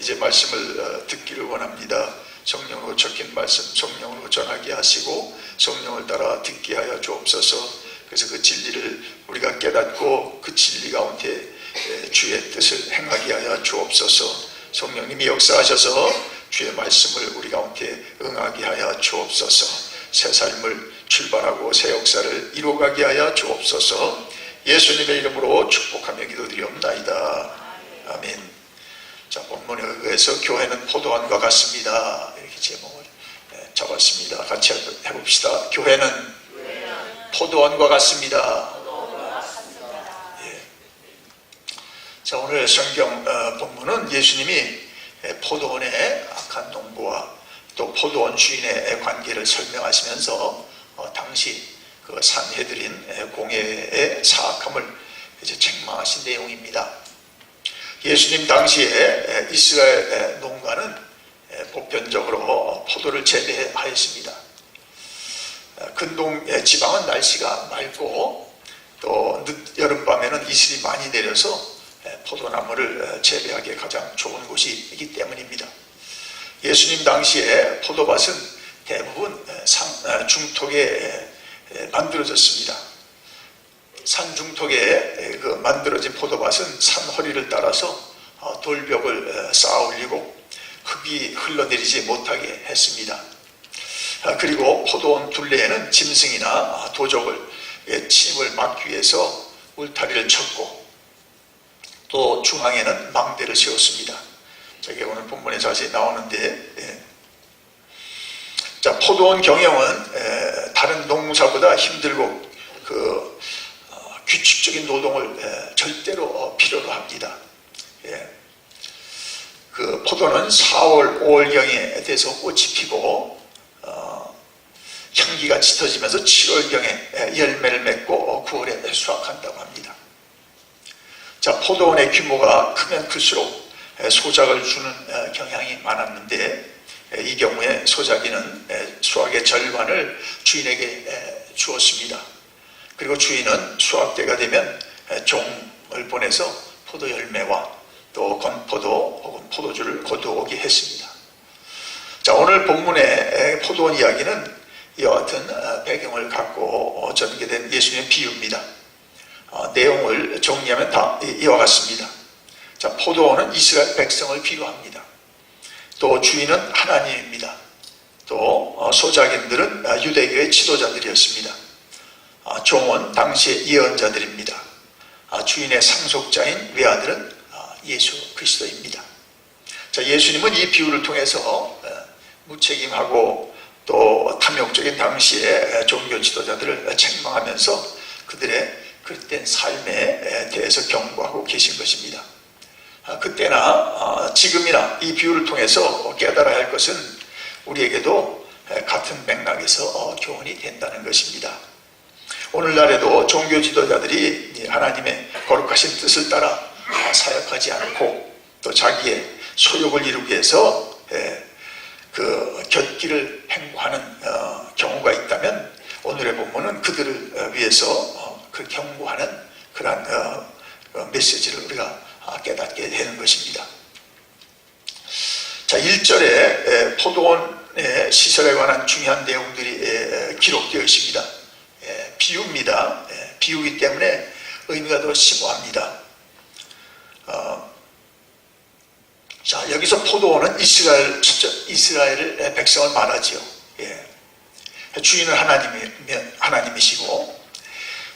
이제 말씀을 어, 듣기를 원합니다. 성령으로 적힌 말씀 성령으로 전하게 하시고 성령을 따라 듣게 하여 주옵소서. 그래서 그 진리를 우리가 깨닫고 그 진리 가운데 에, 주의 뜻을 행하게 하여 주옵소서. 성령님이 역사하셔서 주의 말씀을 우리 가운데 응하게 하여 주옵소서. 새 삶을 출발하고 새 역사를 이루어가게 하여 주옵소서. 예수님의 이름으로 축복하며 기도드리옵나이다. 아멘. 자, 본문에 의해서 교회는 포도원과 같습니다. 이렇게 제목을 예, 잡았습니다. 같이 해봅시다. 교회는 포도원과 같습니다. 예. 자, 오늘 성경 어, 본문은 예수님이 예, 포도원의 악한 농부와 또 포도원 주인의 관계를 설명하시면서 어, 당시 그 산해드린 예, 공예의 사악함을 이제 책망하신 내용입니다. 예수님 당시에 이스라엘 농가는 보편적으로 포도를 재배하였습니다. 근동 지방은 날씨가 맑고 또 늦 여름밤에는 이슬이 많이 내려서 포도나무를 재배하기에 가장 좋은 곳이기 때문입니다. 예수님 당시에 포도밭은 대부분 상, 중턱에 만들어졌습니다. 산 중턱에 그 만들어진 포도밭은 산 허리를 따라서 어, 돌벽을 쌓아 올리고 흙이 흘러내리지 못하게 했습니다. 아, 그리고 포도원 둘레에는 짐승이나 도적을 예, 침을 막기 위해서 울타리를 쳤고 또 중앙에는 망대를 세웠습니다. 저게 오늘 본문에 자세히 나오는데 예. 자 포도원 경영은 다른 농사보다 힘들고 그 규칙적인 노동을 예, 절대로 어, 필요로 합니다. 예. 그 포도는 4월, 5월경에 돼서 꽃이 피고 어, 향기가 짙어지면서 7월경에 열매를 맺고 9월에 수확한다고 합니다. 자, 포도원의 규모가 크면 클수록 소작을 주는 경향이 많았는데 이 경우에 소작이는 수확의 절반을 주인에게 주었습니다. 그리고 주인은 수확 때가 되면 종을 보내서 포도 열매와 또 건포도 혹은 포도주를 거두오게 했습니다. 자, 오늘 본문의 포도원 이야기는 이와 같은 어, 배경을 갖고 전개된 예수님의 비유입니다. 어, 내용을 정리하면 다 이와 같습니다. 자, 포도원은 이스라엘 백성을 비유합니다. 또 주인은 하나님입니다. 또 어, 소작인들은 유대교의 지도자들이었습니다. 아, 종은 당시의 예언자들입니다. 아, 주인의 상속자인 외아들은 아, 예수 그리스도입니다. 자, 예수님은 이 비유를 통해서 어, 무책임하고 또 탐욕적인 당시의 종교 지도자들을 책망하면서 그들의 그릇된 삶에 대해서 경고하고 계신 것입니다. 그때나 지금이나 이 비유를 통해서 깨달아야 할 것은 우리에게도 같은 맥락에서 어, 교훈이 된다는 것입니다. 오늘날에도 종교 지도자들이 하나님의 거룩하신 뜻을 따라 사역하지 않고 또 자기의 소욕을 이루기 위해서 예, 그 곁길을 행보하는 어, 경우가 있다면 오늘의 본문은 그들을 어, 위해서 어, 그 경고하는 그러한 메시지를 우리가 아, 깨닫게 되는 것입니다. 자, 1절에 예, 포도원의 시설에 관한 중요한 내용들이 예, 기록되어 있습니다. 비유입니다. 예, 비유기 때문에 의미가 더 심오합니다. 어, 자 여기서 포도원은 이스라엘 이스라엘 백성을 말하지요. 예. 주인은 하나님이 하나님이시고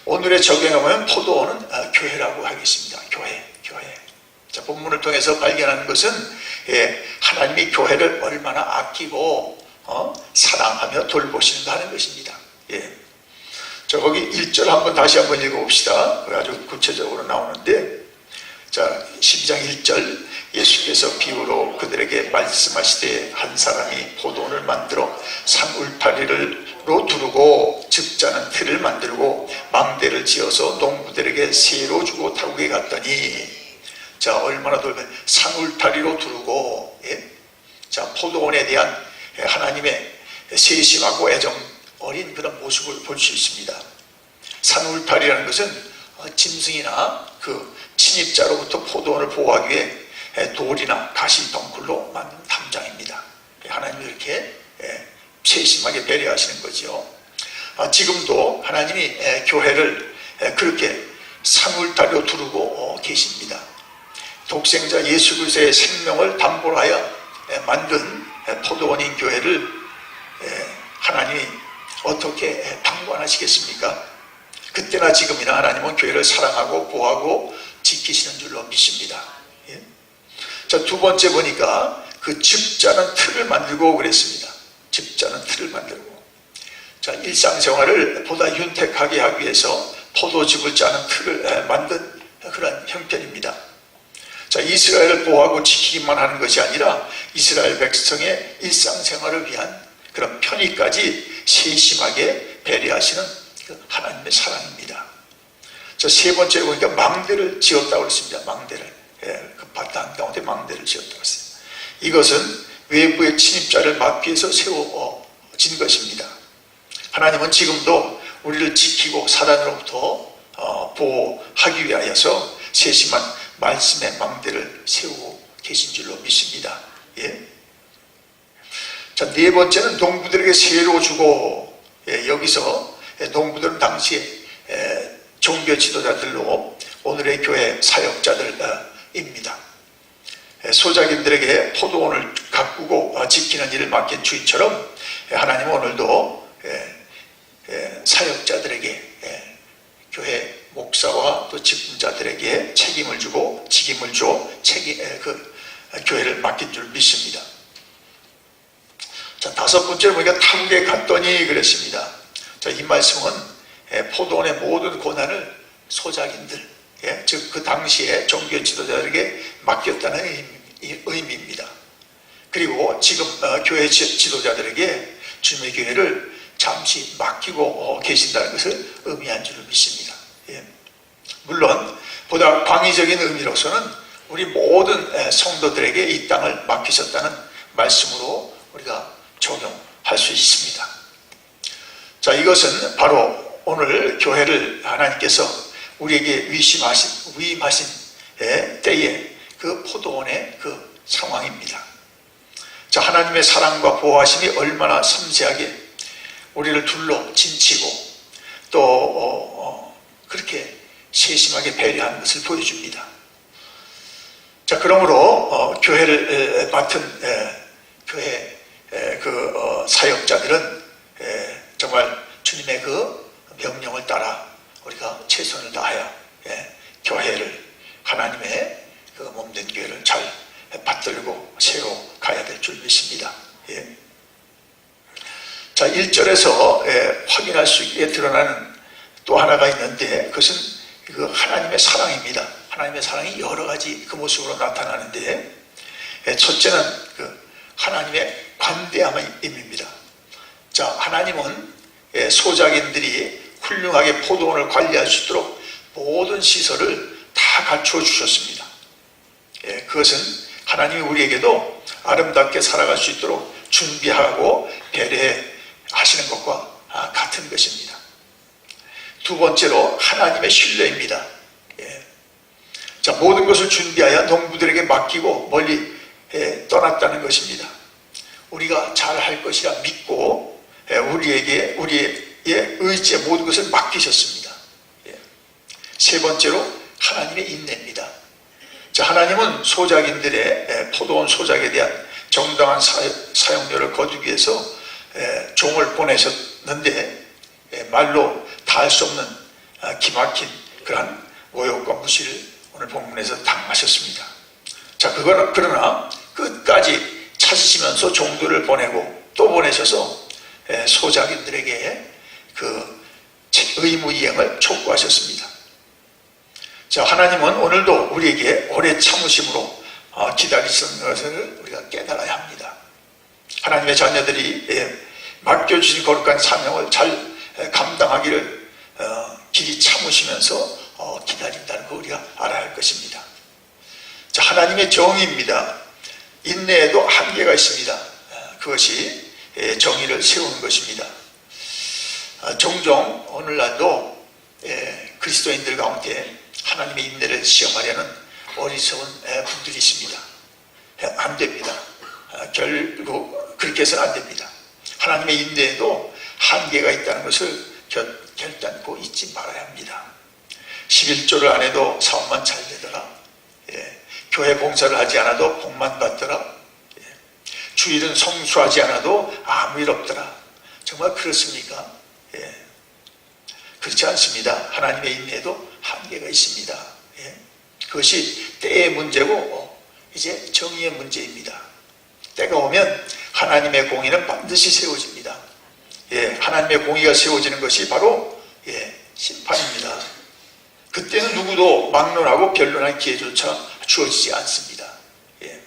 오늘의 적용하면 포도원은 아, 교회라고 하겠습니다. 교회, 교회. 자 본문을 통해서 발견하는 것은 예, 하나님이 교회를 얼마나 아끼고 어, 사랑하며 돌보시는가 하는 것입니다. 예. 자, 거기 1절 한번 다시 한번 읽어봅시다. 아주 구체적으로 나오는데, 자, 12장 1절 예수께서 비유로 그들에게 말씀하시되 한 사람이 포도원을 만들어 산 울타리를로 두르고 즉자는 틀을 만들고 망대를 지어서 농부들에게 세로 주고 타국에 갔더니 자 얼마나 돌면 산 울타리로 두르고 예? 자 포도원에 대한 하나님의 세심하고 애정 어린 그런 모습을 볼 수 있습니다. 산울타리라는 것은 어, 짐승이나 그 침입자로부터 포도원을 보호하기 위해 에, 돌이나 가시 덩굴로 만든 담장입니다. 하나님이 이렇게 에, 세심하게 배려하시는 거죠. 아, 지금도 하나님이 에, 교회를 에, 그렇게 상울다리로 두르고 어, 계십니다. 독생자 예수 그리스도의 생명을 담보로 하여 에, 만든 에, 포도원인 교회를 에, 하나님이 어떻게 에, 방관하시겠습니까? 그때나 지금이나 하나님은 교회를 사랑하고 보호하고 지키시는 줄로 믿습니다. 예? 자, 두 번째 보니까 그 집자는 틀을 만들고 그랬습니다. 집자는 틀을 만들고. 자, 일상생활을 보다 윤택하게 하기 위해서 포도즙을 짜는 틀을 에, 만든 그런 형편입니다. 자, 이스라엘을 보호하고 지키기만 하는 것이 아니라 이스라엘 백성의 일상생활을 위한 그런 편의까지 세심하게 배려하시는 그 하나님의 사랑입니다. 자, 세 번째 보니까 망대를 지었다고 그랬습니다. 망대를. 예, 그 바탕 가운데 망대를 지었다고 했어요. 이것은 외부의 침입자를 막기 위해서 세워진 것입니다. 하나님은 지금도 우리를 지키고 사단으로부터 어, 보호하기 위하여서 세심한 말씀의 망대를 세우고 계신 줄로 믿습니다. 예. 자, 네 번째는 농부들에게 세로 주고, 예, 여기서 농부들은 당시에 에, 종교 지도자들로 오늘의 교회 사역자들입니다. 에, 소작인들에게 포도원을 가꾸고 어, 지키는 일을 맡긴 주인처럼 에, 하나님은 오늘도 사역자들에게 에, 교회 목사와 또 직분자들에게 책임을 주고 책임을 줘 책임 에, 그 어, 교회를 맡긴 줄 믿습니다. 자 다섯 번째로 보니까 탐구에 갔더니 그랬습니다. 자 이 말씀은 에, 포도원의 모든 고난을 소작인들, 예, 즉 그 당시에 종교 지도자들에게 맡겼다는 의미- 의미입니다. 그리고 지금 어, 교회 지- 지도자들에게 주님의 교회를 잠시 맡기고 어, 계신다는 것을 의미한 줄 믿습니다. 예. 물론 보다 광의적인 의미로서는 우리 모든 에, 성도들에게 이 땅을 맡기셨다는 말씀으로 우리가 적용할 수 있습니다. 자, 이것은 바로 오늘 교회를 하나님께서 우리에게 위심하신, 위임하신 예, 때에 그 포도원의 그 상황입니다. 자, 하나님의 사랑과 보호하심이 얼마나 섬세하게 우리를 둘러 진치고 또 어, 어, 그렇게 세심하게 배려하는 것을 보여줍니다. 자, 그러므로 어, 교회를 에, 맡은 에, 교회 에, 그 어, 사역자들은 에, 정말 주님의 그 명령을 따라 우리가 최선을 다하여 예, 교회를 하나님의 그 몸된 교회를 잘 받들고 세워 가야 될 줄 믿습니다. 예. 자, 1절에서 예, 확인할 수 있게 드러나는 또 하나가 있는데 그것은 그 하나님의 사랑입니다. 하나님의 사랑이 여러 가지 그 모습으로 나타나는데 예, 첫째는 그 하나님의 관대함입니다. 자, 하나님은 예, 소작인들이 훌륭하게 포도원을 관리할 수 있도록 모든 시설을 다 갖추어 주셨습니다. 예, 그것은 하나님이 우리에게도 아름답게 살아갈 수 있도록 준비하고 배려해 하시는 것과 아, 같은 것입니다. 두 번째로 하나님의 신뢰입니다. 예. 자, 모든 것을 준비하여 농부들에게 맡기고 멀리 예, 떠났다는 것입니다. 우리가 잘 할 것이라 믿고 예, 우리에게 우리의 의지에 모든 것을 맡기셨습니다. 예. 세 번째로 하나님의 인내입니다. 자, 하나님은 소작인들의 예, 포도원 소작에 대한 정당한 사용료를 거두기 위해서 예, 종을 보내셨는데 예, 말로 다 할 수 없는 아, 기막힌 그러한 모욕과 무시를 오늘 본문에서 당하셨습니다. 자, 그거는 그러나 끝까지 찾으시면서 종들을 보내고 또 보내셔서 예, 소작인들에게 그 의무 이행을 촉구하셨습니다. 자, 하나님은 오늘도 우리에게 오래 참으심으로 어, 기다리시는 것을 우리가 깨달아야 합니다. 하나님의 자녀들이 예, 맡겨주신 거룩한 사명을 잘 감당하기를 어, 길이 참으시면서 어, 기다린다는 거 우리가 알아야 할 것입니다. 자, 하나님의 정의입니다. 인내에도 한계가 있습니다. 그것이 예, 정의를 세우는 것입니다. 아, 종종 오늘날도 예, 그리스도인들 가운데 하나님의 인내를 시험하려는 어리석은 에, 분들이십니다. 에, 안 됩니다. 아, 결국 그렇게 해서는 안 됩니다. 하나님의 인내에도 한계가 있다는 것을 결, 결단코 잊지 말아야 합니다. 11조를 안 해도 사업만 잘 되더라. 예, 교회 봉사를 하지 않아도 복만 받더라. 예, 주일은 성수하지 않아도 아무 일 없더라. 정말 그렇습니까? 예, 그렇지 않습니다. 하나님의 인내에도 한계가 있습니다. 예, 그것이 때의 문제고 어, 이제 정의의 문제입니다. 때가 오면 하나님의 공의는 반드시 세워집니다. 예, 하나님의 공의가 세워지는 것이 바로 예, 심판입니다. 그때는 누구도 막론하고 변론할 기회조차 주어지지 않습니다. 예.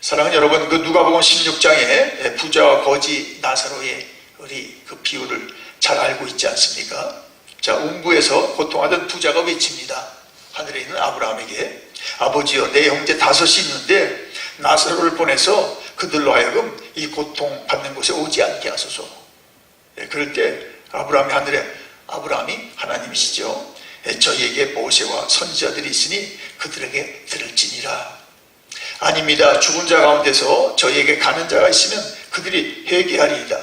사랑하는 여러분, 그 누가복음 16장에 부자와 거지 나사로의 우리 그 비유를 잘 알고 있지 않습니까? 자, 음부에서 고통하던 부자가 외칩니다. 하늘에 있는 아브라함에게 아버지여 내 형제 다섯이 있는데 나사로를 보내서 그들로 하여금 이 고통 받는 곳에 오지 않게 하소서. 예, 그럴 때 아브라함이 하늘에 아브라함이 하나님이시죠. 예, 저희에게 모세와 선지자들이 있으니 그들에게 들을지니라. 아닙니다. 죽은 자 가운데서 저희에게 가는 자가 있으면 그들이 회개하리이다.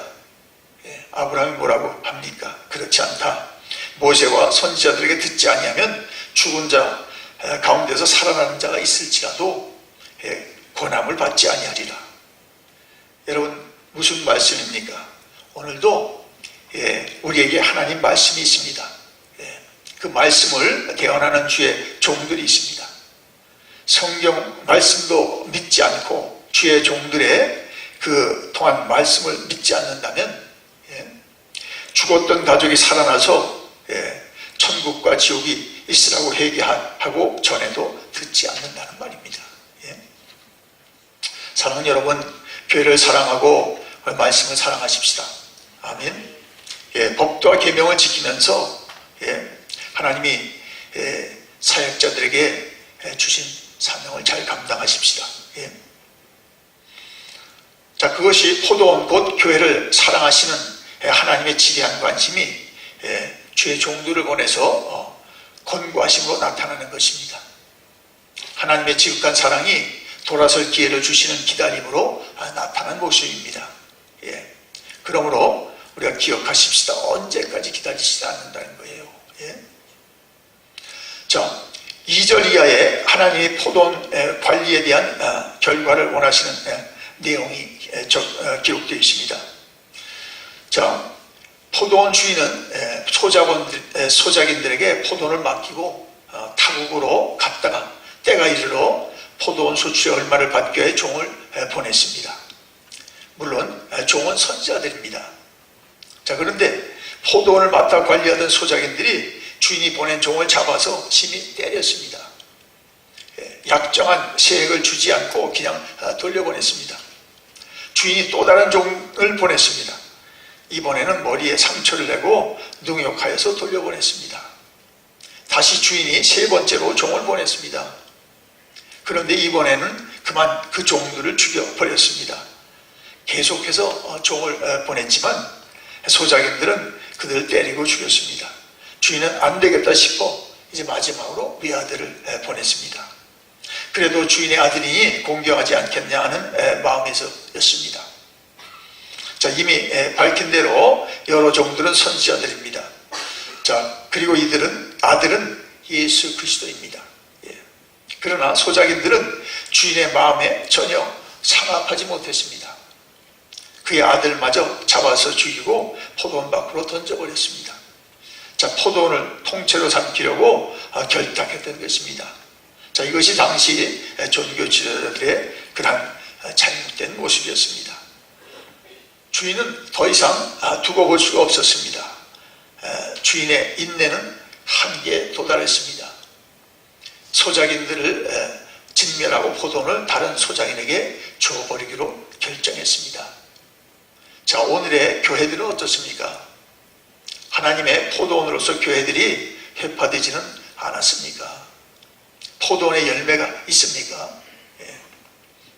예, 아브라함이 뭐라고 합니까? 그렇지 않다. 모세와 선지자들에게 듣지 아니하면 죽은 자 에, 가운데서 살아나는 자가 있을지라도 예, 권함을 받지 아니하리라. 여러분 무슨 말씀입니까? 오늘도 예, 우리에게 하나님 말씀이 있습니다. 예, 그 말씀을 대언하는 주의 종들이 있습니다. 성경 말씀도 믿지 않고 주의 종들의 그 통한 말씀을 믿지 않는다면 예, 죽었던 가족이 살아나서 예, 천국과 지옥이 있으라고 회개하고 전에도 듣지 않는다는 말입니다. 예. 사랑하는 여러분, 교회를 사랑하고 말씀을 사랑하십시다. 아멘. 예, 법도와 계명을 지키면서 예, 하나님이 예, 사역자들에게 예, 주신 사명을 잘 감당하십시다. 예. 자, 그것이 포도원 곧 교회를 사랑하시는 예, 하나님의 지대한 관심이 예, 주의 종들을 보내서 어, 권고하심으로 나타나는 것입니다. 하나님의 지극한 사랑이 돌아설 기회를 주시는 기다림으로 아, 나타난 모습입니다. 예. 그러므로 우리가 기억하십시다. 언제까지 기다리시지 않는다는. 예. 자, 2절 이하에 하나님의 에, 관리에 대한 아, 결과를 원하시는 에, 내용이 어, 기록되어 있습니다. 자, 포도원 주인은 에, 소작원들, 에, 소작인들에게 포도를 맡기고 어, 타국으로 갔다가 때가 이르러 포도원 소출의 얼마를 받기 위해 종을 에, 보냈습니다. 물론 에, 종은 선지자들입니다. 자 그런데 포도원을 맡아 관리하던 소작인들이 주인이 보낸 종을 잡아서 심히 때렸습니다. 예, 약정한 세액을 주지 않고 그냥 아, 돌려보냈습니다. 주인이 또 다른 종을 보냈습니다. 이번에는 머리에 상처를 내고 능욕하여서 돌려보냈습니다. 다시 주인이 세 번째로 종을 보냈습니다. 그런데 이번에는 그만 그 종들을 죽여버렸습니다. 계속해서 어, 종을 어, 보냈지만 소작인들은 그들을 때리고 죽였습니다. 주인은 안 되겠다 싶어 이제 마지막으로 외아들을 에, 보냈습니다. 그래도 주인의 아들이니 공경하지 않겠냐 하는 에, 마음에서였습니다. 자, 이미 에, 밝힌 대로 여러 종들은 선지자들입니다. 자, 그리고 이들은 아들은 예수 그리스도입니다. 예. 그러나 소작인들은 주인의 마음에 전혀 상합하지 못했습니다. 그의 아들마저 잡아서 죽이고 포도원 밖으로 던져버렸습니다. 자, 포도원을 통째로 삼키려고 아, 결탁했던 것입니다. 자, 이것이 당시 종교 지도자들의 그러한 아, 잘못된 모습이었습니다. 주인은 더 이상 아, 두고 볼 수가 없었습니다. 에, 주인의 인내는 한계에 도달했습니다. 소작인들을 에, 진멸하고 포도원을 다른 소작인에게 줘버리기로 결정했습니다. 자, 오늘의 교회들은 어떻습니까? 하나님의 포도원으로서 교회들이 회파되지는 않았습니까? 포도원의 열매가 있습니까? 예.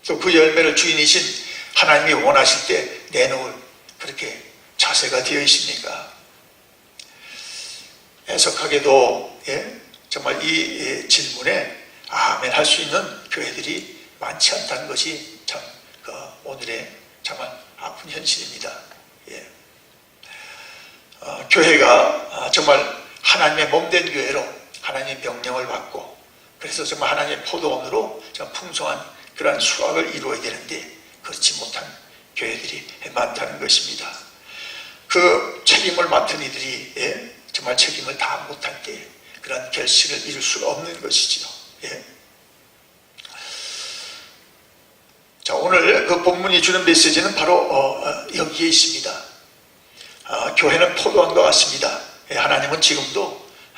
또그 열매를 주인이신 하나님이 원하실 때 내놓을 그렇게 자세가 되어 있습니까? 애석하게도 예, 정말 이 예, 질문에 아멘 할 수 있는 교회들이 많지 않다는 것이 참 그 오늘의 정말 아픈 현실입니다. 예. 어, 교회가 아, 정말 하나님의 몸된 교회로 하나님의 명령을 받고 그래서 정말 하나님의 포도원으로 좀 풍성한 그러한 수확을 이루어야 되는데 그렇지 못한 교회들이 많다는 것입니다. 그 책임을 맡은 이들이 예, 정말 책임을 다 못할 때 그런 결실을 이룰 수가 없는 것이지요. 예. 자 오늘 그 본문이 주는 메시지는 바로 어, 어, 여기에 있습니다. 어, 교회는 포도원과 같습니다. 예, 하나님은 지금도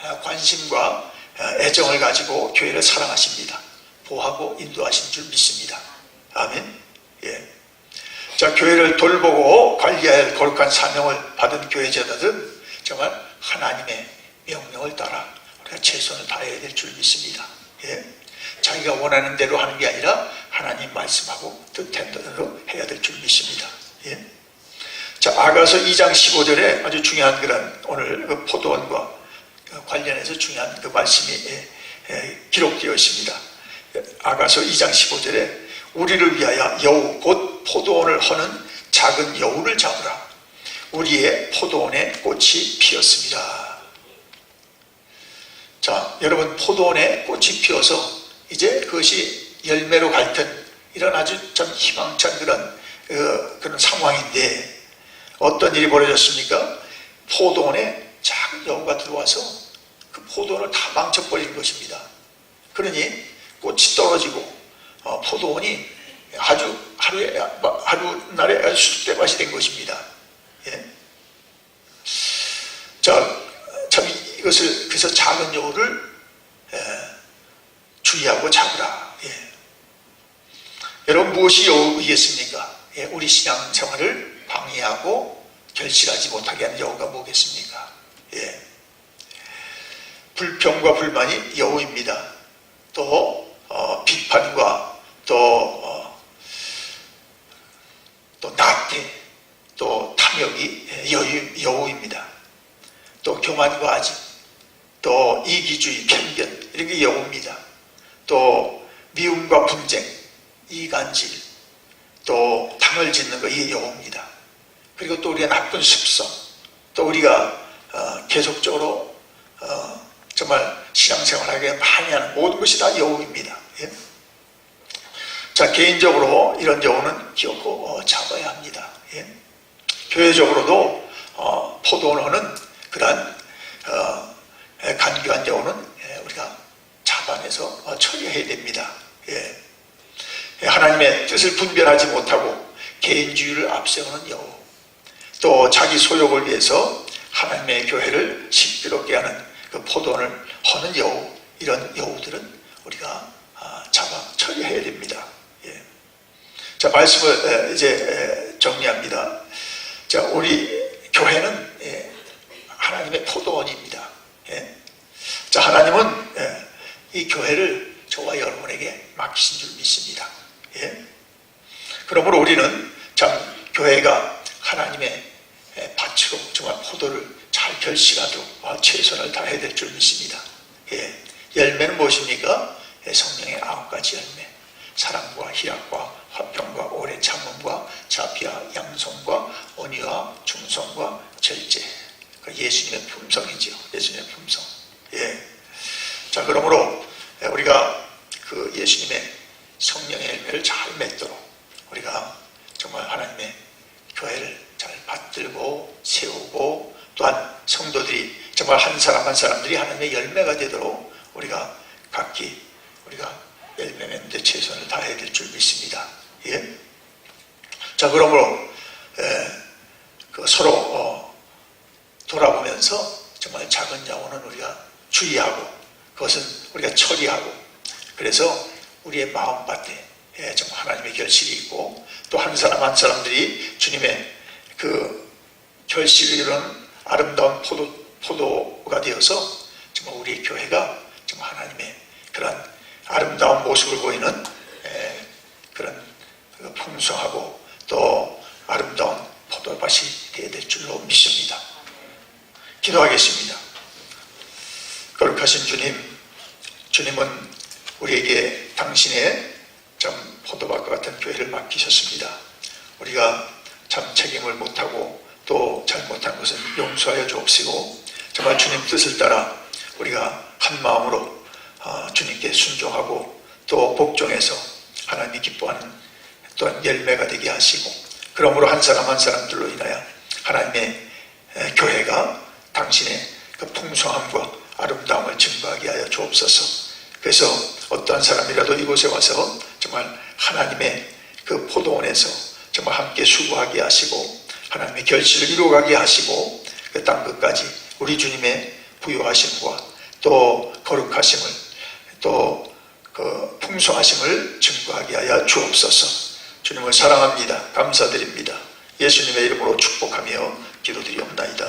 어, 관심과 어, 애정을 가지고 교회를 사랑하십니다. 보호하고 인도하신 줄 믿습니다. 아멘. 예. 자, 교회를 돌보고 관리해야 할 거룩한 사명을 받은 교회자들은 정말 하나님의 명령을 따라 우리가 최선을 다해야 될 줄 믿습니다. 예. 자기가 원하는 대로 하는 게 아니라 하나님 말씀하고 뜻한 대로 해야 될 줄 믿습니다. 예. 자, 아가서 2장 15절에 아주 중요한 그런 오늘 그 포도원과 관련해서 중요한 그 말씀이 예, 예, 기록되어 있습니다. 아가서 2장 15절에 우리를 위하여 여우 곧 포도원을 허는 작은 여우를 잡으라. 우리의 포도원에 꽃이 피었습니다. 자, 여러분 포도원에 꽃이 피어서 이제 그것이 열매로 갈등 이런 아주 참 희망찬 그런 어, 그런 상황인데 어떤 일이 벌어졌습니까? 포도원에 작은 여우가 들어와서 그 포도원을 다 망쳐버린 것입니다. 그러니 꽃이 떨어지고 어, 포도원이 아주 하루에 하루 날에 수대밭이 된 것입니다. 예. 자, 참 이것을 그래서 작은 여우를 예, 주의하고 잡으라. 예. 여러분 무엇이 여우이겠습니까? 예, 우리 신앙 생활을 방해하고 결실하지 못하게 하는 여우가 뭐겠습니까? 예. 불평과 불만이 여우입니다. 또 어, 비판과 또 어, 또 낙태, 또 탐욕이 여유, 여우입니다. 또 교만과 아집, 또 이기주의, 편견 이런 게 여우입니다. 또 미움과 분쟁, 이간질, 또 당을 짓는 거 이게 여우입니다. 그리고 또 우리가 나쁜 습성, 또 우리가 어, 계속적으로 어, 정말 신앙생활하게 많이 하는 모든 것이 다 여우입니다. 예? 자 개인적으로 이런 여우는 기억고 어, 잡아야 합니다. 예? 교회적으로도 어, 포도원은 그러한 어, 에, 간교한 여우는 예, 우리가 잡아내서 어, 처리해야 됩니다. 예. 예, 하나님의 뜻을 분별하지 못하고 개인주의를 앞세우는 여우 또 자기 소욕을 위해서 하나님의 교회를 신비롭게 하는 그 포도원을 허는 여우 이런 여우들은 우리가 아, 잡아 처리해야 됩니다. 예. 자 말씀을 에, 이제 에, 정리합니다. 자 우리 교회는 예, 하나님의 포도원입니다. 예. 자 하나님은 예, 이 교회를 저와 여러분에게 맡기신 줄 믿습니다. 예. 그러므로 우리는 참 교회가 하나님의 에, 밭으로 정말 포도를 잘 결실하도록 어, 최선을 다해야 될 줄 믿습니다. 예. 열매는 무엇입니까? 예, 성령의 아홉 가지 열매. 사랑과 희락과 화평과 오래 참음과 자비와 양성과 온유와 중성과 절제. 그 예수님의 품성이지요. 예수님의 품성. 예. 자, 그러므로 우리가 그 예수님의 성령의 열매를 잘 맺도록 우리가 정말 하나님의 교회를 잘 받들고 세우고 또한 성도들이 한 사람들이 하나님의 열매가 되도록 우리가 각기 우리가 열매 맺는데 최선을 다해야 될 줄 믿습니다. 예? 자 그러므로 에, 그 서로 어, 돌아보면서 정말 작은 영혼은 우리가 주의하고 그것은 우리가 처리하고 그래서 우리의 마음밭에 예, 정말 하나님의 결실이 있고 또 한 사람 한 사람들이 주님의 그 결실을 이루는 아름다운 포도, 포도가 되어서 정말 우리 교회가 정말 하나님의 그런 아름다운 모습을 보이는 에, 그런 그 풍성하고 또 아름다운 포도밭이 되어야 될 줄로 믿습니다. 기도하겠습니다. 거룩하신 주님, 주님은 우리에게 당신의 참 포도밭과 같은 교회를 맡기셨습니다. 우리가 참 책임을 못하고 또 잘못한 것은 용서하여 주옵시고 정말 주님 뜻을 따라 우리가 한 마음으로 어, 주님께 순종하고 또 복종해서 하나님이 기뻐하는 또한 열매가 되게 하시고 그러므로 한 사람 한 사람들로 인하여 하나님의 에, 교회가 당신의 그 풍성함과 아름다움을 증거하게 하여 주옵소서. 그래서 어떠한 사람이라도 이곳에 와서 정말 하나님의 그 포도원에서 정말 함께 수고하게 하시고 하나님의 결실을 이루어가게 하시고 그 땅 끝까지 우리 주님의 부요하심과 또 거룩하심을 또 그 풍성하심을 증거하게 하여 주옵소서. 주님을 사랑합니다. 감사드립니다. 예수님의 이름으로 축복하며 기도드리옵나이다.